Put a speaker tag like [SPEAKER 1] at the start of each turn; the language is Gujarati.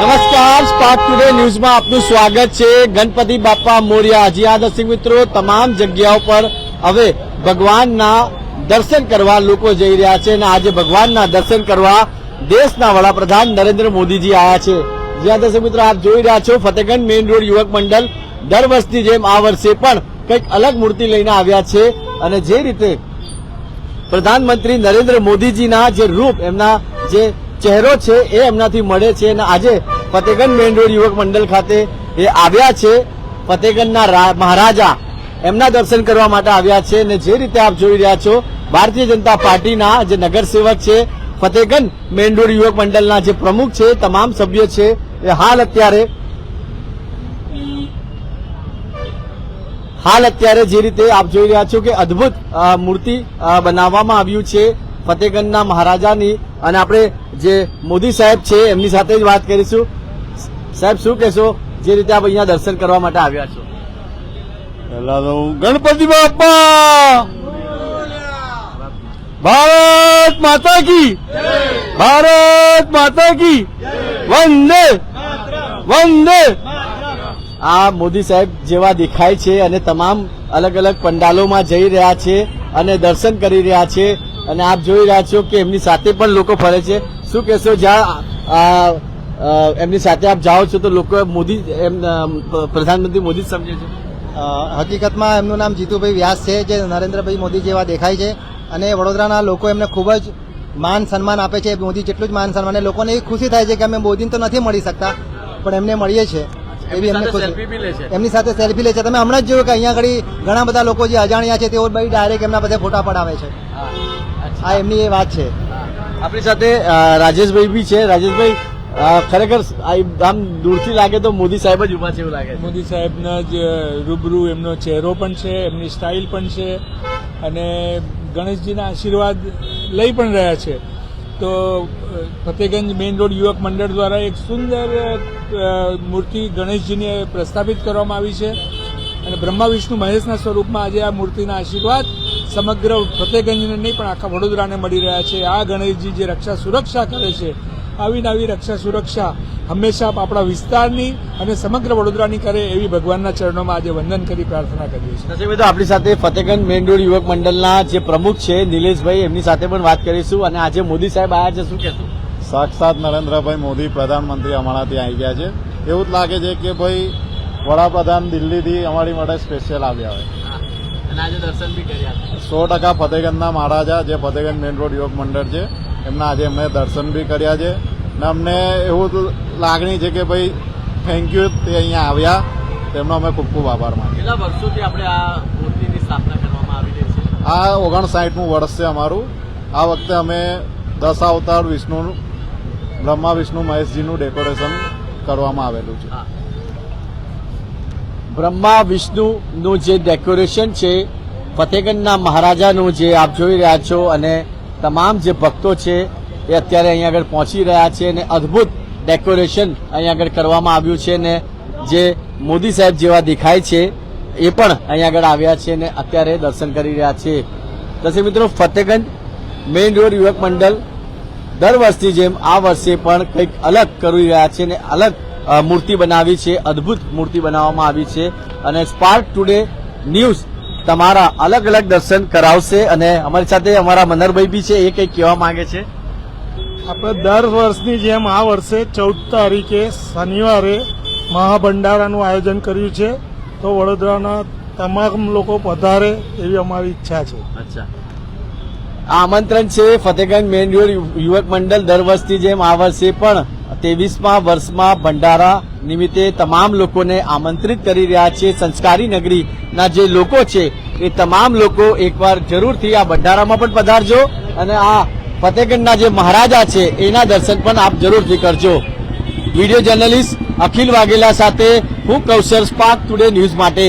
[SPEAKER 1] નમસ્કાર સ્પાર્ક ટુડે ન્યૂઝમાં આપનું સ્વાગત છે. ગણપતિ બાપા મોર્યા હજી આ મિત્રો, તમામ જગ્યાઓ પર હવે ભગવાનના દર્શન કરવા લોકો જઈ રહ્યા છે અને આજે ભગવાનના દર્શન કરવા દેશના વડાપ્રધાન નરેન્દ્ર મોદીજી આવ્યા છે. જ્યાં દર્શક મિત્રો, આપ જોઈ રહ્યા છો ફતેગંજ મેઇન રોડ યુવક મંડળ. દર વર્ષની જેમ આ વર્ષે પણ કંઈક અલગ મૂર્તિ લઈને આવ્યા છે અને જે રીતે પ્રધાનમંત્રી નરેન્દ્ર મોદીજીના જે રૂપ, એમના જે ચહેરો છે એ એમનાથી મળે છે અને આજે ફતેગંજ મેઇન રોડ યુવક મંડળ ખાતે એ આવ્યા છે. ફતેગંજના મહારાજા એમના દર્શન કરવા માટે આવ્યા છે અને જે રીતે આપ જોઈ રહ્યા છો, ભારતીય જનતા પાર્ટીના જે નગરસેવક છે, ફતેગંજ મેઇન રોડ યુવક મંડળના જે પ્રમુખ છે તમામ સભ્યો છે, એ હાલ અત્યારે હાલ અત્યારે જે રીતે આપ જોઈ રહ્યા છો કે અદ્ભુત મૂર્તિ બનાવવામાં આવ્યું છે. ફતેગંજના મહારાજાની અને આપણે જે મોદી સાહેબ છે એમની સાથે જ વાત કરીશું. સાહેબ શું કહેશો? જે રીતે આપ અહીંયા દર્શન કરવા માટે આવ્યા છો.
[SPEAKER 2] પહેલા તો ગણપતિ બાપા! ભારત માતા કી! ભારત માતા કી! વંદે! વંદે!
[SPEAKER 1] આ મોદી સાહેબ જેવા દેખાય છે અને તમામ અલગ અલગ પંડાલોમાં જઈ રહ્યા છે અને દર્શન કરી રહ્યા છે. અને આપ જોઈ રહ્યા છો કે એમની સાથે પણ લોકો ફરે છે. શું કહેશો જ્યાં એમની સાથે આપ જાઓ છો તો લોકો મોદી એમ પ્રધાનમંત્રી મોદી જ સમજે છે.
[SPEAKER 3] હકીકતમાં એમનું નામ જીતુભાઈ વ્યાસ છે જે નરેન્દ્રભાઈ મોદી જેવા દેખાય છે અને વડોદરાના લોકો એમને ખૂબ જ માન સન્માન આપે છે. મોદી જેટલું જ માન સન્માન લોકોને એવી ખુશી થાય છે કે અમે મોદીને તો નથી મળી શકતા પણ એમને મળીએ છીએ. એવી એમને ખુશી
[SPEAKER 1] સેલ્ફી બી લે છે.
[SPEAKER 3] એમની સાથે સેલ્ફી લે છે. તમે હમણાં જ જોયું કે અહીંયા આગળ ઘણા બધા લોકો જે અજાણ્યા છે તેઓ ભાઈ ડાયરેક્ટ એમના બધા ફોટા પડાવે છે. આ એમની એ વાત છે.
[SPEAKER 1] આપણી સાથે રાજેશભાઈ બી છે. રાજેશભાઈ ખરેખર આમ દૂરથી લાગે તો મોદી સાહેબ જ ઊભા છે એવું લાગે
[SPEAKER 4] મોદી સાહેબના જ રૂબરૂ એમનો ચહેરો પણ છે એમની સ્ટાઇલ પણ છે અને ગણેશજીના આશીર્વાદ લઈ પણ રહ્યા છે. તો ફતેગંજ મેઇન રોડ યુવક મંડળ દ્વારા એક સુંદર મૂર્તિ ગણેશજીને પ્રસ્થાપિત કરવામાં આવી છે. અને બ્રહ્મા વિષ્ણુ મહેશના સ્વરૂપમાં આજે આ મૂર્તિના આશીર્વાદ સમગ્ર ફતેગંજને નહીં પણ આખા વડોદરાને મળી રહ્યા છે. આ ગણેશજી જે રક્ષા સુરક્ષા કરે છે આવી નવી રક્ષા સુરક્ષા હંમેશા આપણા વિસ્તારની અને સમગ્ર વડોદરાની કરે એવી ભગવાનના ચરણોમાં આજે વંદન કરી પ્રાર્થના કરીએ છીએ.
[SPEAKER 1] મિત્રો આપણી સાથે ફતેગંજ મેઇન રોડ યુવક મંડળના જે પ્રમુખ છે નિલેશભાઈ એમની સાથે પણ વાત કરીશું અને આજે મોદી સાહેબ આવ્યા છે શું કહેશું?
[SPEAKER 2] સાક્ષાત નરેન્દ્રભાઈ મોદી પ્રધાનમંત્રી અમારા ત્યાં આવી ગયા છે. એવું જ લાગે છે કે ભાઈ વડાપ્રધાન દિલ્હીથી અમારી માટે સ્પેશિયલ આવ્યા હોય.
[SPEAKER 1] અને આજે દર્શન બી કર્યા.
[SPEAKER 2] સો ટકા ફતેગંજના મહારાજા જે ફતેગંજ મેઇન રોડ યોગ મંડળ છે એમના આજે અમે દર્શન બી કર્યા છે. ને અમને એવું લાગણી છે કે ભાઈ થેન્ક યુ તે અહીંયા આવ્યા. તેમનો અમે ખૂબ ખૂબ આભાર માનીએ.
[SPEAKER 1] કેટલા વર્ષોથી આપણે આ મૂર્તિની સ્થાપના કરવામાં આવી રહી છે?
[SPEAKER 2] આ ઓગણસાઠમું વર્ષ છે અમારું. આ વખતે અમે દસ અવતાર વિષ્ણુ બ્રહ્મા વિષ્ણુ મહેશજીનું ડેકોરેશન કરવામાં આવેલું છે.
[SPEAKER 1] બ્રહ્મા વિષ્ણુનું જે ડેકોરેશન છે, ફતેગંજના મહારાજાનું જે આપ જોઈ રહ્યા છો અને તમામ જે ભક્તો છે એ અત્યારે અહીંયા આગળ પહોંચી રહ્યા છે અને અદ્ભુત ડેકોરેશન અહીંયા આગળ કરવામાં આવ્યું છે ને જે મોદી સાહેબ જેવા દેખાય છે એ પણ અહીંયા આગળ આવ્યા છે અને અત્યારે દર્શન કરી રહ્યા છે. દર્શક મિત્રો, ફતેગંજ મેઇન રોડ યુવક મંડળ દર વર્ષની જેમ આ વર્ષે પણ કંઈક અલગ કરી રહ્યા છે અને અલગ મૂર્તિ બનાવી છે અદ્ભુત મૂર્તિ બનાવવામાં આવી છે અને સ્પાર્ક ટુડે ન્યૂઝ તમારા અલગ અલગ દર્શન કરાવશે અને અમારી સાથે અમારા મનરભાઈ બી છે એ કંઈક કહેવા માંગે છે?
[SPEAKER 4] આપણે દર વર્ષની જેમ આ વર્ષે ચૌદ તારીખે શનિવારે મહાભંડારાનું આયોજન કર્યું છે. તો વડોદરાના તમામ લોકો પધારે એવી અમારી ઈચ્છા છે.
[SPEAKER 1] અચ્છા. આ આમંત્રણ છે ફતેગંજ મેન રોડ યુવક મંડળ દર વર્ષની જેમ આ વર્ષે પણ ત્રેવીસમાં વર્ષમાં ભંડારા નિમિત્તે તમામ લોકોને આમંત્રિત કરી રહ્યા છે સંસ્કારી નગરીના જે લોકો છે, એ તમામ લોકો એકવાર જરૂરથી આ ભંડારામાં પણ પધારજો અને આ ફતેગંજના જે મહારાજા છે, એના દર્શન પણ આપ જરૂરથી કરજો. વીડિયો જર્નલિસ્ટ અખિલ વાઘેલા સાથે હું કૌશલ સ્પાર્ક ટુડે ન્યૂઝ માટે